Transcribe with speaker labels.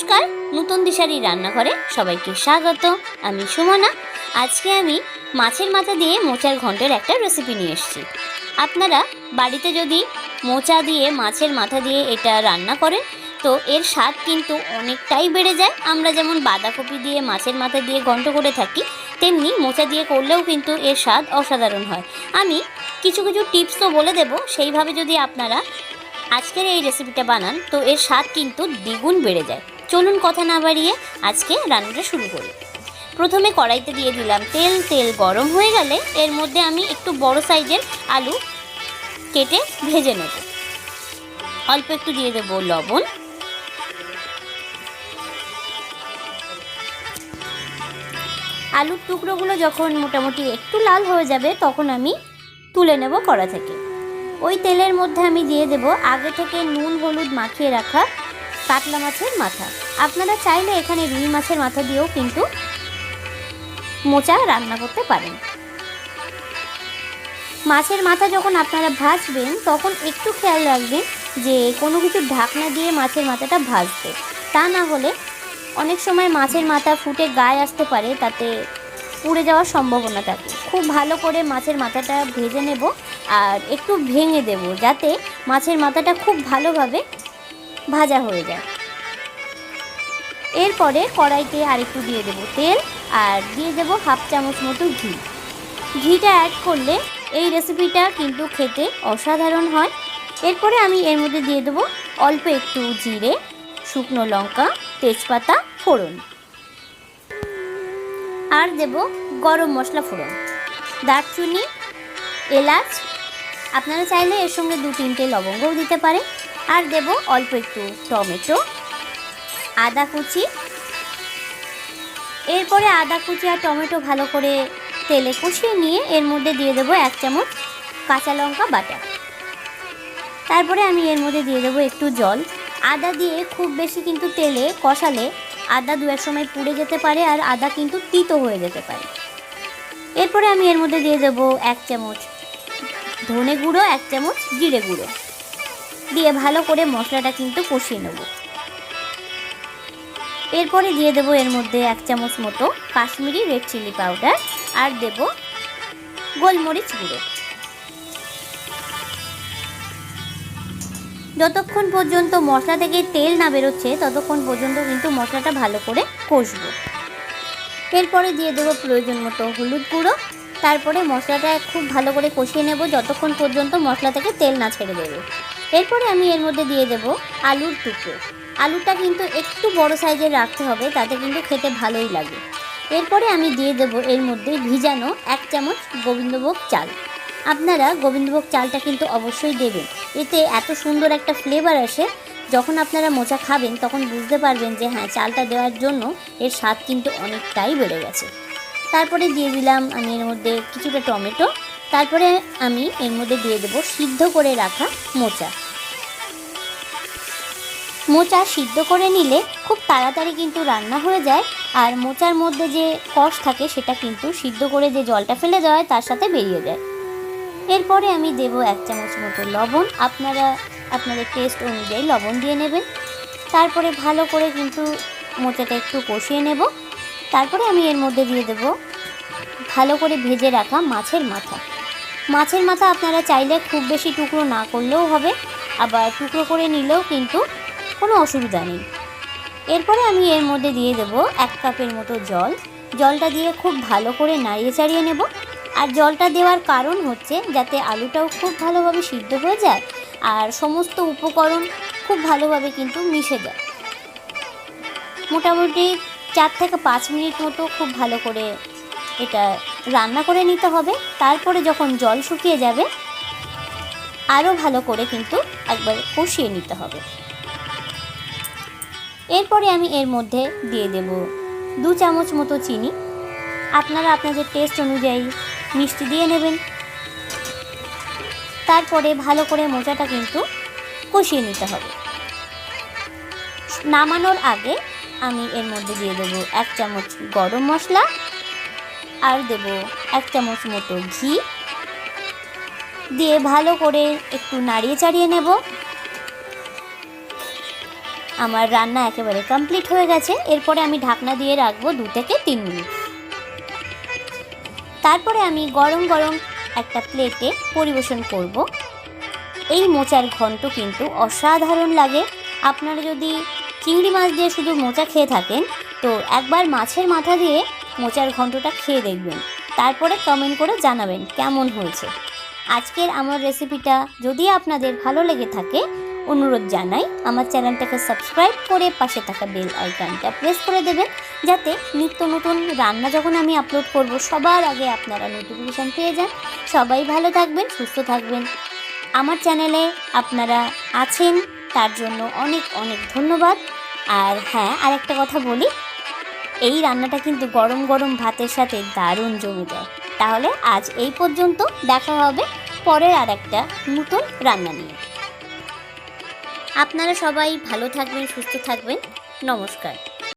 Speaker 1: নমস্কার, নতুন দিশারি রান্নাঘরে সবাইকে স্বাগত। আমি সুমনা। আজকে আমি মাছের মাথা দিয়ে মোচার ঘন্টের একটা রেসিপি নিয়ে এসেছি। আপনারা বাড়িতে যদি মোচা দিয়ে, মাছের মাথা দিয়ে এটা রান্না করেন, তো এর স্বাদ কিন্তু অনেকটাই বেড়ে যায়। আমরা যেমন বাঁধাকপি দিয়ে, মাছের মাথা দিয়ে ঘন্ট করে থাকি, তেমনি মোচা দিয়ে করলেও কিন্তু এর স্বাদ অসাধারণ হয়। আমি কিছু কিছু টিপসও বলে দেব, সেইভাবে যদি আপনারা আজকের এই রেসিপিটা বানান, তো এর স্বাদ কিন্তু দ্বিগুণ বেড়ে যায়। চলুন কথা না বাড়িয়ে আজকে রান্নাটা শুরু করি। প্রথমে কড়াইতে দিয়ে দিলাম তেল তেল গরম হয়ে গেলে এর মধ্যে আমি একটু বড় সাইজের আলু কেটে ভেজে নেব। অল্প একটু দিয়ে দেবো লবণ। আলুর টুকরোগুলো যখন মোটামুটি একটু লাল হয়ে যাবে, তখন আমি তুলে নেব কড়া থেকে। ওই তেলের মধ্যে আমি দিয়ে দেব আগে থেকে নুন, হলুদ মাখিয়ে রাখা কাতলা মাছের মাথা। আপনারা চাইলে এখানে রুই মাছের মাথা দিয়েও কিন্তু মোচা রান্না করতে পারেন। মাছের মাথা যখন আপনারা ভাজবেন, তখন একটু খেয়াল রাখবেন যে কোনো কিছু ঢাকনা দিয়ে মাছের মাথাটা ভাজতে। তা না হলে অনেক সময় মাছের মাথা ফুটে গায়ে আসতে পারে, তাতে পুড়ে যাওয়ার সম্ভাবনা থাকে। খুব ভালো করে মাছের মাথাটা ভেজে নেব আর একটু ভেঙে দেব, যাতে মাছের মাথাটা খুব ভালোভাবে ভাজা হয়ে যায়। এরপরে কড়াইতে আরেকটু দিয়ে দেব তেল আর দিয়ে দেব হাফ চামচ মতো ঘি। ঘিটা অ্যাড করলে এই রেসিপিটা কিন্তু খেতে অসাধারণ হয়। এরপরে আমি এর মধ্যে দিয়ে দেবো অল্প একটু জিরে, শুকনো লঙ্কা, তেজপাতা, ফোড়ন। আর দেব গরম মশলা ফোড়ন। দারচুনি, এলাচ। আপনারা চাইলে এর সঙ্গে দু তিনটে লবঙ্গও দিতে পারেন আর দেব অল্প একটু টমেটো, আদা কুচি। এরপরে আদা কুচি আর টমেটো ভালো করে তেলে কষিয়ে নিয়ে এর মধ্যে দিয়ে দেবো এক চামচ কাঁচা লঙ্কা বাটা। তারপরে আমি এর মধ্যে দিয়ে দেবো একটু জল। আদা দিয়ে খুব বেশি কিন্তু তেলে কষালে আদা দু এক সময় পুড়ে যেতে পারে আর আদা কিন্তু তিতো হয়ে যেতে পারে। এরপরে আমি এর মধ্যে দিয়ে দেবো এক চামচ ধনে গুঁড়ো, এক চামচ জিরে গুঁড়ো। দিয়ে ভালো করে মশলাটা কিন্তু কষিয়ে নেব। এরপরে দিয়ে দেবো এর মধ্যে এক চামচ মতো কাশ্মীরি রেড চিলি পাউডার আর দেব গোলমরিচ গুঁড়ো। যতক্ষণ পর্যন্ত মশলা থেকে তেল না বেরোচ্ছে, ততক্ষণ পর্যন্ত কিন্তু মশলাটা ভালো করে কষবো। এরপরে দিয়ে দেবো প্রয়োজন মতো হলুদ গুঁড়ো। তারপরে মশলাটা খুব ভালো করে কষিয়ে নেব, যতক্ষণ পর্যন্ত মশলা থেকে তেল না ছেড়ে দেবে। এরপরে আমি এর মধ্যে দিয়ে দেব আলুর টুকরো। আলুটা কিন্তু একটু বড় সাইজের রাখতে হবে, তাতে কিন্তু খেতে ভালোই লাগে। এরপরে আমি দিয়ে দেব এর মধ্যে ভিজানো এক চামচ গোবিন্দভোগ চাল। আপনারা গোবিন্দভোগ চালটা কিন্তু অবশ্যই দেবেন। এতে এত সুন্দর একটা ফ্লেভার আসে, যখন আপনারা মোচা খাবেন, তখন বুঝতে পারবেন যে হ্যাঁ চালটা দেওয়ার জন্য এর স্বাদ কিন্তু অনেকটাই বেড়ে গেছে। তারপরে দিয়ে দিলাম আমি এর মধ্যে কিছুটা টমেটো। তারপরে আমি এর মধ্যে দিয়ে দেবো সিদ্ধ করে রাখা মোচা। মোচা সিদ্ধ করে নিলে খুব তাড়াতাড়ি কিন্তু রান্না হয়ে যায়, আর মোচার মধ্যে যে কষ থাকে সেটা কিন্তু সিদ্ধ করে যে জলটা ফেলে দেওয়া হয় তার সাথে বেরিয়ে যায়। এরপরে আমি দেব এক চামচ মতো লবণ। আপনারা, আপনাদের টেস্ট অনুযায়ী লবণ দিয়ে নেবেন। তারপরে ভালো করে কিন্তু মোচাটা একটু কষিয়ে নেব। তারপরে আমি এর মধ্যে দিয়ে দেব ভালো করে ভেজে রাখা মাছের মাথা। মাছের মাথা আপনারা চাইলে খুব বেশি টুকরো না করলেও হবে, আবার টুকরো করে নিলেও কিন্তু কোনো অসুবিধা নেই। এরপরে আমি এর মধ্যে দিয়ে দেব এক কাপের মতো জল। জলটা দিয়ে খুব ভালো করে নাড়িয়ে চাড়িয়ে নেব। আর জলটা দেওয়ার কারণ হচ্ছে যাতে আলুটাও খুব ভালোভাবে সিদ্ধ হয়ে যায় আর সমস্ত উপকরণ খুব ভালোভাবে কিন্তু মিশে যায়। মোটামুটি চার থেকে পাঁচ মিনিট মতো খুব ভালো করে এটা রান্না করে নিতে হবে, তারপরে যখন জল শুকিয়ে যাবে আরও ভালো করে কিন্তু একবার কষিয়ে নিতে হবে। এরপরে আমি এর মধ্যে দিয়ে দেব দু চামচ মতো চিনি। আপনারা আপনাদের টেস্ট অনুযায়ী মিষ্টি দিয়ে নেবেন। তারপরে ভালো করে মোচাটা কিন্তু কষিয়ে নিতে হবে। নামানোর আগে আমি এর মধ্যে দিয়ে দেবো এক চামচ গরম মশলা আর দেব এক চামচ মতো ঘি। দিয়ে ভালো করে একটু নাড়িয়ে চাড়িয়ে নেব। আমার রান্না একেবারে কমপ্লিট হয়ে গেছে। এরপরে আমি ঢাকনা দিয়ে রাখব দু থেকে তিন মিনিট। তারপরে আমি গরম গরম একটা প্লেটে পরিবেশন করব। এই মোচার ঘন্ট কিন্তু অসাধারণ লাগে। আপনারা যদি চিংড়ি মাছ দিয়ে শুধু মোচা খেয়ে থাকেন, তো একবার মাছের মাথা দিয়ে মোচার ঘন্টটা খেয়ে দেখবেন। তারপরে কমেন্ট করে জানাবেন কেমন হয়েছে। আজকের আমার রেসিপিটা যদি আপনাদের ভালো লেগে থাকে, অনুরোধ জানাই আমার চ্যানেলটাকে সাবস্ক্রাইব করে পাশে থাকা বেল আইকনটা প্রেস করে দেবেন, যাতে নিত্য নতুন রান্না যখন আমি আপলোড করব, সবার আগে আপনারা নোটিফিকেশান পেয়ে যান। সবাই ভালো থাকবেন, সুস্থ থাকবেন। আমার চ্যানেলে আপনারা আছেন, তার জন্য অনেক অনেক ধন্যবাদ। আর হ্যাঁ আরেকটা কথা বলি এই রান্নাটা কিন্তু গরম গরম ভাতের সাথে দারুণ জমে যায়। তাহলে আজ এই পর্যন্ত দেখা হবে পরের আর একটা নতুন রান্না নিয়ে। আপনারা সবাই ভালো থাকবেন, সুস্থ থাকবেন। নমস্কার।